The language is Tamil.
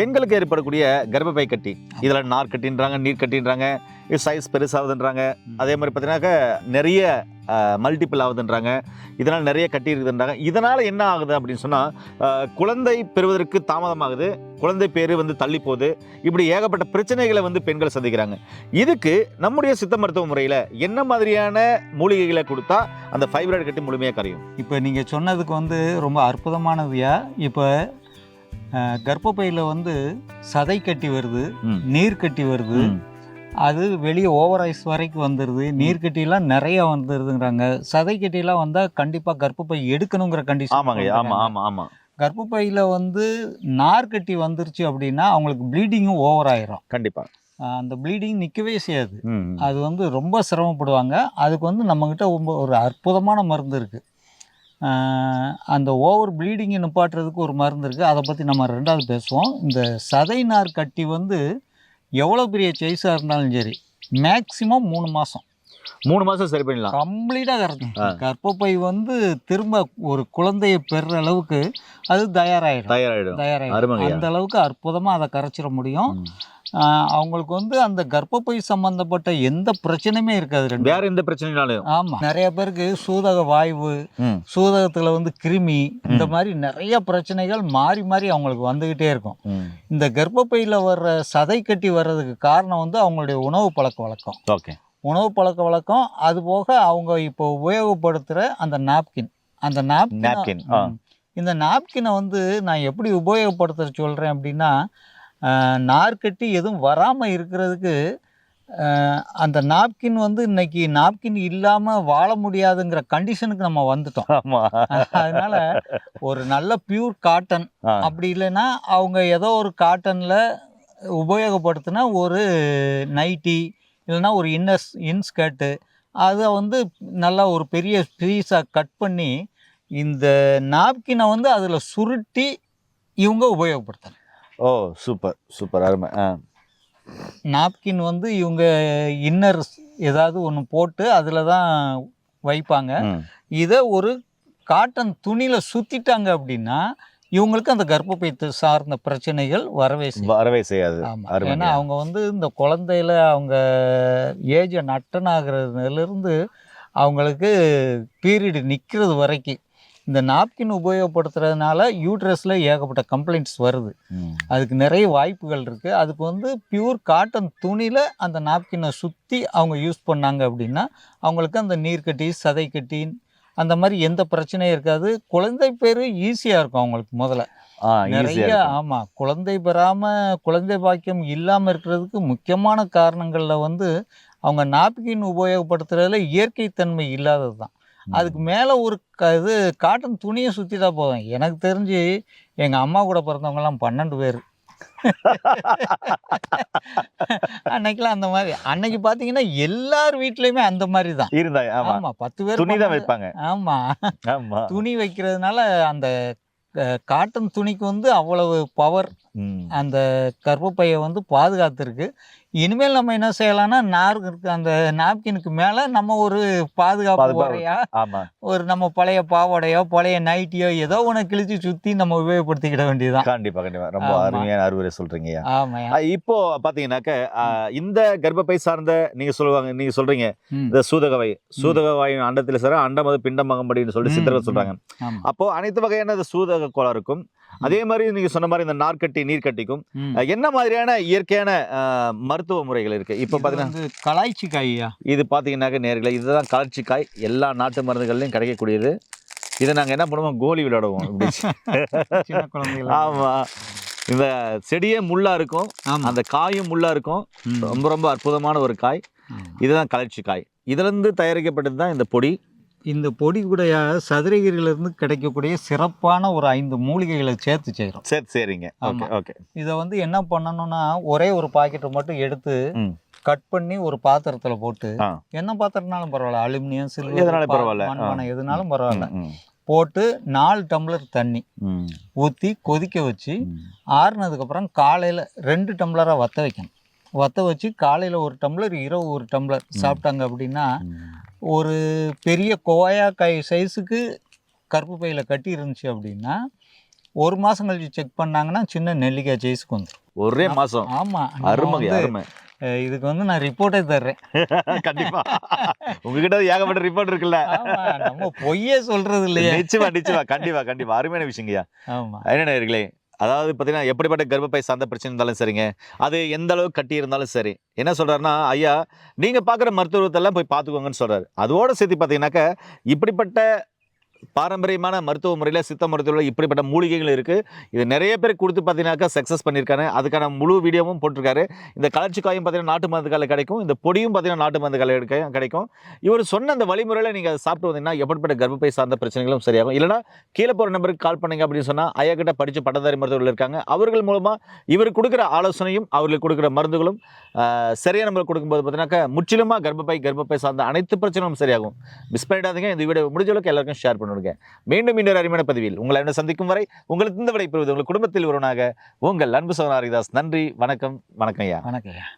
பெண்களுக்கு ஏற்படக்கூடிய கர்ப்பப்பை கட்டி. இதில் நார் கட்டின்றாங்க நீர் கட்டின்றாங்க சைஸ் பெருசாகுதுன்றாங்க. அதே மாதிரி பார்த்தீங்கன்னாக்கா நிறைய மல்டிபிள் ஆகுதுன்றாங்க. இதனால் நிறைய கட்டி இருக்குதுன்றாங்க இதனால் என்ன ஆகுது அப்படின்னு சொன்னால் குழந்தை பெறுவதற்கு தாமதமாகுது. குழந்தை பேர் வந்து தள்ளி போகுது இப்படி ஏகப்பட்ட பிரச்சனைகளை வந்து பெண்கள் சந்திக்கிறாங்க. இதுக்கு நம்முடைய சித்த மருத்துவ முறையில் என்ன மாதிரியான மூலிகைகளை கொடுத்தா அந்த ஃபைப்ராய்டு கட்டி முழுமையாக கரையும்? இப்போ நீங்கள் சொன்னதுக்கு வந்து ரொம்ப அற்புதமானதுயா? இப்போ கர்ப்பப்பையில் வந்து சதை கட்டி வருது. நீர் கட்டி வருது. அது வெளியே ஓவர் ஐஸ் வரைக்கும் வந்துடுது நீர் கட்டிலாம் நிறைய வந்துடுதுங்கிறாங்க சதை கட்டிலாம் வந்தால் கண்டிப்பாக கர்ப்பப்பை எடுக்கணுங்கிற கண்டிஷன் ஆமாங்க ஆமாம் ஆமாம் ஆமாம் கர்ப்பப்பையில் வந்து நார் கட்டி வந்துருச்சு அப்படின்னா அவங்களுக்கு ப்ளீடிங்கும் ஓவர் ஆயிரும். கண்டிப்பாக அந்த ப்ளீடிங் நிற்கவே செய்யாது. அது வந்து ரொம்ப சிரமப்படுவாங்க. அதுக்கு வந்து நம்மக்கிட்ட ரொம்ப ஒரு அற்புதமான மருந்து இருக்குது அந்த ஓவர் ப்ளீடிங்கை நிப்பாட்டுறதுக்கு ஒரு மருந்து இருக்குது அதை பற்றி நம்ம ரெண்டாவது பேசுவோம். இந்த சதை நார் கட்டி வந்து எவ்வளோ பெரிய சைஸாக இருந்தாலும் சரி மேக்ஸிமம் மூணு மாதம் மூணு மாதம் சரி பண்ணிடலாம். கம்ப்ளீட்டாக கரைக்கும் ஆ. கர்ப்பப்பை வந்து திரும்ப ஒரு குழந்தையை பெறுற அளவுக்கு அது தயாராகிடும் தயாராகிடும் தயாராகிடும். அந்த அளவுக்கு அற்புதமாக அதை கரைச்சிட முடியும். அவங்களுக்கு வந்து அந்த கர்ப்பப்பை சம்பந்தப்பட்ட எந்த பிரச்சனையுமே இருக்காது ரெண்டு வேற எந்த பிரச்சனைனாலும் ஆமா. நிறைய பேருக்கு சூதக வாய்வு. சூதகத்துல வந்து கிருமி இந்த மாதிரி நிறைய பிரச்சனைகள் மாறி மாறி அவங்களுக்கு வந்துகிட்டே இருக்கும். இந்த கர்ப்பப்பையில வர்ற சதை கட்டி வர்றதுக்கு காரணம் வந்து அவங்களுடைய உணவு பழக்க வழக்கம். ஓகே. உணவு பழக்க வழக்கம் அது போக அவங்க இப்போ உபயோகப்படுத்துகிற அந்த நாப்கின். அந்த நாப்கின் இந்த நாப்கினை வந்து நான் எப்படி உபயோகப்படுத்த சொல்கிறேன் அப்படின்னா நார்க்கட்டி எதுவும் வராமல் இருக்கிறதுக்கு அந்த நாப்கின் வந்து இன்னைக்கு நாப்கின் இல்லாமல் வாழ முடியாதுங்கிற கண்டிஷனுக்கு நம்ம வந்துட்டோம். அதனால ஒரு நல்ல பியூர் காட்டன். அப்படி இல்லைன்னா அவங்க ஏதோ ஒரு காட்டனில் உபயோகப்படுத்தின ஒரு நைட்டி இல்லைன்னா ஒரு இன்னஸ் இன்ஸ்கர்ட்டு அதை வந்து நல்லா ஒரு பெரிய பீஸாக கட் பண்ணி இந்த நாப்கினை வந்து அதில் சுருட்டி இவங்க உபயோகப்படுத்தணும். ஓ சூப்பர் சூப்பர் அருமை. ஆ. நாப்கின் வந்து இவங்க இன்னர் ஏதாவது ஒன்று போட்டு அதில் தான் வைப்பாங்க. இதை ஒரு காட்டன் துணியில் சுற்றிட்டாங்க அப்படின்னா இவங்களுக்கு அந்த கர்ப்பப்பை சார்ந்த பிரச்சனைகள் வரவே வரவே செய்யாது. ஏன்னா அவங்க வந்து இந்த குழந்தையில அவங்க ஏஜை நட்டன் ஆகுறதுலேருந்து அவங்களுக்கு பீரியடு நிற்கிறது வரைக்கும். இந்த நாப்கின் உபயோகப்படுத்துறதுனால யூட்ரஸில் ஏகப்பட்ட கம்ப்ளைண்ட்ஸ் வருது. அதுக்கு நிறைய வாய்ப்புகள் இருக்குது அதுக்கு வந்து பியூர் காட்டன் துணியில் அந்த நாப்கினை சுற்றி அவங்க யூஸ் பண்ணாங்க அப்படின்னா அவங்களுக்கு அந்த நீர்க்கட்டி சதை கட்டி அந்த மாதிரி எந்த பிரச்சனையும் இருக்காது. குழந்தை பேர் ஈஸியாக இருக்கும் அவங்களுக்கு முதல்ல. நிறைய ஆமாம் குழந்தை பெறாமல் குழந்தை பாக்கியம் இல்லாமல் இருக்கிறதுக்கு முக்கியமான காரணங்களில் வந்து அவங்க நாப்கின் உபயோகப்படுத்துறதுல இயற்கை தன்மை இல்லாதது தான் அதுக்கு மேலே ஒரு க இது காட்டன் துணியை சுற்றிட்டா போதும். எனக்கு தெரிஞ்சு எங்கள் அம்மா கூட பிறந்தவங்கலாம் பன்னெண்டு பேர். அன்னைக்கெல்லாம் அந்த மாதிரி. அன்னைக்கு பார்த்தீங்கன்னா எல்லார் வீட்லேயுமே அந்த மாதிரி தான். இருந்தா ஆமா. ஆமாம் பத்து பேர் துணி தான் வைப்பாங்க. ஆமா. ஆமா. துணி வைக்கிறதுனால அந்த காட்டன் துணிக்கு வந்து அவ்வளவு பவர். அந்த கர்ப்பப்பையை வந்து பாதுகாத்துருக்கு. இனிமேல் நம்ம என்ன செய்யலாம்னா நாருக்கு இருக்கு அந்த நாப்கினுக்கு மேலே நம்ம ஒரு பாதுகாப்பு. உரையா ஆமா. ஒரு நம்ம பழைய பாவாடையோ பழைய நைட்டியோ ஏதோ ஒன்று கிழிச்சு சுற்றி நம்ம உபயோகப்படுத்திக்கிட வேண்டியதுதான். கண்டிப்பா கண்டிப்பா. ரொம்ப. அருமையான அறிவுரை சொல்றீங்கய்யா ஆமாம் இப்போ பாத்தீங்கன்னாக்க இந்த கர்ப்பப்பை சார்ந்த நீங்க சொல்லுவாங்க நீங்க சொல்றீங்க. இந்த சூதகவாய் சூதகவாய் அண்டத்தில் சார் அண்டம் அது பிண்டமகம்படின்னு சொல்லி சித்தர்கள். சொல்றாங்க. அப்போ அனைத்து வகையான சூதக கோளாறுக்கும் அதே மாதிரி நீங்க சொன்ன மாதிரி இந்த நார்க்கட்டி நீர்க்கட்டிக்கும் என்ன மாதிரியான இயற்கையான மருத்துவ முறைகள் இருக்கு? இப்போ இது பாத்தீங்கன்னா வந்து கலாய்ச்சி காய்யா இது பாத்தீங்கன்னாக்க நேர்களை இதுதான் கலர்ச்சிக்காய் எல்லா நாட்டு மருந்துகள்லையும் கிடைக்கக்கூடியது. இதை நாங்க என்ன பண்ணுவோம்? கோலி விளையாடுவோம். இப்படி இந்த செடியே முள்ளா இருக்கும். அந்த காயும் முள்ளா இருக்கும். ரொம்ப ரொம்ப அற்புதமான ஒரு காய். இதுதான் கலர்ச்சி காய் இதுல இருந்து தயாரிக்கப்பட்டது தான் இந்த பொடி. இந்த பொடி கூட சதுரகிரியிலிருந்து கிடைக்கக்கூடிய சிறப்பான ஒரு ஐந்து மூலிகைகளை சேர்த்து செய்கிறோம் சரி சரிங்க ஓகே. ஓகே இதை வந்து என்ன பண்ணணும்னா ஒரே ஒரு பாக்கெட்டை மட்டும் எடுத்து. கட் பண்ணி ஒரு பாத்திரத்துல போட்டு. என்ன பாத்திரம்னாலும் பரவாயில்ல அலுமினியம் எதுனாலும் சில்வர் பரவாயில்ல. ஆ. மண்பானை எதுனாலும் பரவாயில்ல போட்டு நாலு டம்ளர் தண்ணி ஊற்றி கொதிக்க வச்சு. ஆறுனதுக்கப்புறம் காலையில் ரெண்டு டம்ளராக வத்த வைக்கணும் வத்த வச்சு காலையில் ஒரு டம்ளர் இரவு ஒரு டம்ளர் சாப்பிட்டாங்க அப்படின்னா ஒரு பெரிய கோயாக்காய் சைஸுக்கு கருப்பு பையில் கட்டி இருந்துச்சு அப்படின்னா ஒரு மாதம் கழிச்சு செக் பண்ணாங்கன்னா சின்ன நெல்லிக்காய் சைஸ்க்கு வந்துடும் ஒரே மாசம். ஆமாம் அருமைங்க அருமை. இதுக்கு வந்து நான் ரிப்போர்ட்டே தர்றேன். கண்டிப்பா. உங்ககிட்ட ஏகப்பட்ட ரிப்போர்ட் இருக்குல்ல? ஆமா நம்ம பொய்யே சொல்றது இல்லையே. நிச்சயமா நிச்சயமா. கண்டிப்பா கண்டிப்பா. அருமையான விஷயங்கய்யா. ஆமா. என்ன நேயர்களே அதாவது பார்த்தீங்கன்னா எப்படிப்பட்ட கர்ப்பப்பை சார்ந்த பிரச்சனை இருந்தாலும் சரிங்க. அது எந்த அளவுக்கு கட்டி இருந்தாலும் சரி. என்ன சொல்கிறாருன்னா ஐயா நீங்கள் பார்க்குற மருத்துவத்தெல்லாம் போய் பார்த்துக்கோங்கன்னு சொல்கிறாரு அதோடு சேர்த்து பார்த்தீங்கன்னாக்க இப்படிப்பட்ட பாரம்பரியமான மருத்துவ முறையில் சித்த மருத்துவத்தில் இப்படிப்பட்ட மூலிகைகள் இருக்குது இது நிறைய பேர் கொடுத்து பார்த்தீங்கன்னாக்கா சக்ஸஸ் பண்ணியிருக்காரு. அதுக்கான முழு வீடியோவும் போட்டிருக்காரு. இந்த கலர்ச்சி காயும் பார்த்தீங்கன்னா நாட்டு மருந்து கிடைக்கும். இந்த பொடியும் பார்த்தீங்கன்னா நாட்டு மருந்து காலையில் கிடைக்கும் கிடைக்கும். இவர் சொன்ன அந்த வழிமுறையில் நீங்கள் அதை சாப்பிட்டு வந்தீங்கன்னா எப்படிப்பட்ட கர்ப்பப்பை சார்ந்த பிரச்சனைகளும் சரியாகும். இல்லைனா கீழே போகிற நம்பருக்கு கால் பண்ணுங்க அப்படின்னு சொன்னால் ஐயா கிட்ட படித்த பட்டதாரி மருத்துவர்கள் இருக்காங்க. அவர்கள் மூலமாக இவர் கொடுக்குற ஆலோசனையும் அவர்களுக்கு கொடுக்குற மருந்துகளும் சரியான நம்பர் கொடுக்கும்போது பார்த்தீங்கன்னாக்கா முற்றிலுமாக கர்ப்பப்பை கர்ப்பப்பை சார்ந்த அனைத்து பிரச்சனையும் சரியாகும். மிஸ் பண்ணிடாதீங்க. இந்த வீடியோ முடிஞ்சளவுக்கு எல்லாருக்கும் ஷேர் பண்ணுங்க மீண்டும் இன்னொரு அருமையான பதிவில் உங்களை என்ன சந்திக்கும் வரை உங்களுக்கு இந்த விடை பெறுவது உங்கள் குடும்பத்தில் ஒருவனாக உங்கள் அன்பு சோனாரிதாஸ் நன்றி வணக்கம் வணக்கம் ஐயா. வணக்கம் ஐயா.